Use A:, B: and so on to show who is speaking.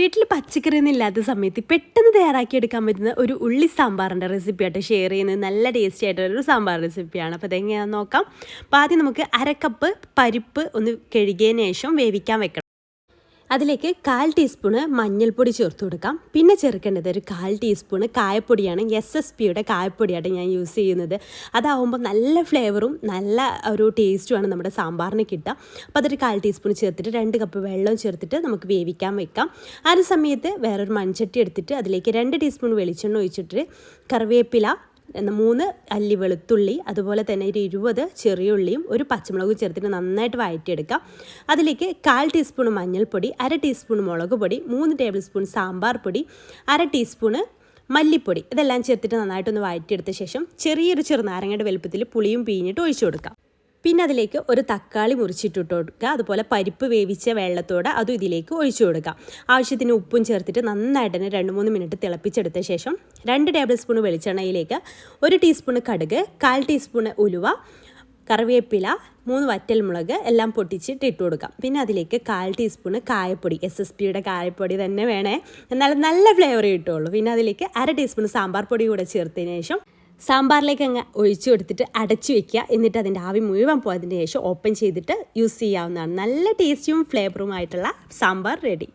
A: വീട്ടിൽ പച്ചക്കറി ഒന്നും ഇല്ലാത്ത സമയത്ത് പെട്ടെന്ന് തയ്യാറാക്കി എടുക്കാൻ പറ്റുന്ന ഒരു ഉള്ളി സാമ്പാറിന്റെ റെസിപ്പിയായിട്ട് ഷെയർ ചെയ്യുന്നത് നല്ല ടേസ്റ്റി ആയിട്ടുള്ളൊരു സാമ്പാർ റെസിപ്പിയാണ് അപ്പോൾ അതെങ്ങനെയാണെന്ന് നോക്കാം. അപ്പോൾ ആദ്യം നമുക്ക് അരക്കപ്പ് പരിപ്പ് ഒന്ന് കഴുകിയതിന് ശേഷം വേവിക്കാൻ വെക്കണം. അതിലേക്ക് കാൽ ടീസ്പൂണ് മഞ്ഞൾപ്പൊടി ചേർത്ത് കൊടുക്കാം. പിന്നെ ചേർക്കേണ്ടത് ഒരു കാൽ ടീസ്പൂണ് കായപ്പൊടിയാണ്. എസ് എസ് പിയുടെ കായപ്പൊടിയാണ് ഞാൻ യൂസ് ചെയ്യുന്നത്. അതാവുമ്പോൾ നല്ല ഫ്ലേവറും നല്ല ഒരു ടേസ്റ്റുമാണ് നമ്മുടെ സാമ്പാറിന് കിട്ടുക. അപ്പോൾ അതൊരു കാൽ ടീസ്പൂൺ ചേർത്തിട്ട് രണ്ട് കപ്പ് വെള്ളം ചേർത്തിട്ട് നമുക്ക് വേവിക്കാൻ വെക്കാം. ആ ഒരു സമയത്ത് വേറൊരു മൺചട്ടി എടുത്തിട്ട് അതിലേക്ക് രണ്ട് ടീസ്പൂൺ വെളിച്ചെണ്ണ ഒഴിച്ചിട്ട് കറിവേപ്പില മൂന്ന് അല്ലി വെളുത്തുള്ളി അതുപോലെ തന്നെ ഒരു ഇരുപത് ചെറിയ ഉള്ളിയും ഒരു പച്ചമുളകും ചേർത്തിട്ട് നന്നായിട്ട് വഴറ്റിയെടുക്കാം. അതിലേക്ക് കാൽ ടീസ്പൂൺ മഞ്ഞൾപ്പൊടി അര ടീസ്പൂൺ മുളക് പൊടി മൂന്ന് ടേബിൾ സ്പൂൺ സാമ്പാർ പൊടി അര ടീസ്പൂണ് മല്ലിപ്പൊടി ഇതെല്ലാം ചേർത്തിട്ട് നന്നായിട്ടൊന്ന് വഴറ്റിയെടുത്ത ശേഷം ചെറിയൊരു ചെറുനാരങ്ങയുടെ വലുപ്പത്തിൽ പുളിയും പിഴിഞ്ഞിട്ട് ഒഴിച്ചു കൊടുക്കാം. പിന്നെ അതിലേക്ക് ഒരു തക്കാളി മുറിച്ചിട്ടിട്ട് കൊടുക്കുക. അതുപോലെ പരിപ്പ് വേവിച്ച വെള്ളത്തോടെ അതും ഇതിലേക്ക് ഒഴിച്ചു കൊടുക്കുക. ആവശ്യത്തിന് ഉപ്പും ചേർത്തിട്ട് നന്നായിട്ട് തന്നെ രണ്ട് മൂന്ന് മിനിറ്റ് തിളപ്പിച്ചെടുത്ത ശേഷം രണ്ട് ടേബിൾ സ്പൂൺ വെളിച്ചെണ്ണയിലേക്ക് ഒരു ടീസ്പൂൺ കടുക് കാൽ ടീസ്പൂൺ ഉലുവ കറിവേപ്പില മൂന്ന് വറ്റൽമുളക് എല്ലാം പൊട്ടിച്ചിട്ട് ഇട്ട് കൊടുക്കാം പിന്നെ അതിലേക്ക് കാൽ ടീസ്പൂണ് കായപ്പൊടി എസ് എസ് പിയുടെ കായപ്പൊടി തന്നെ വേണേ. എന്നാലും നല്ല ഫ്ലേവർ കിട്ടുള്ളൂ പിന്നെ അതിലേക്ക് അര ടീസ്പൂൺ സാമ്പാർ പൊടി കൂടെ ചേർത്തതിന് ശേഷം സാമ്പാറിലേക്ക് അങ്ങ് ഒഴിച്ചു കൊടുത്തിട്ട് അടച്ചു വെക്കുക. എന്നിട്ട് അതിന്റെ ആവി മുഴുവൻ പോയതിന് ശേഷം ഓപ്പൺ ചെയ്തിട്ട് യൂസ് ചെയ്യാവുന്നതാണ്. നല്ല ടേസ്റ്റിയും ഫ്ലേവറുമായിട്ടുള്ള സാമ്പാർ റെഡി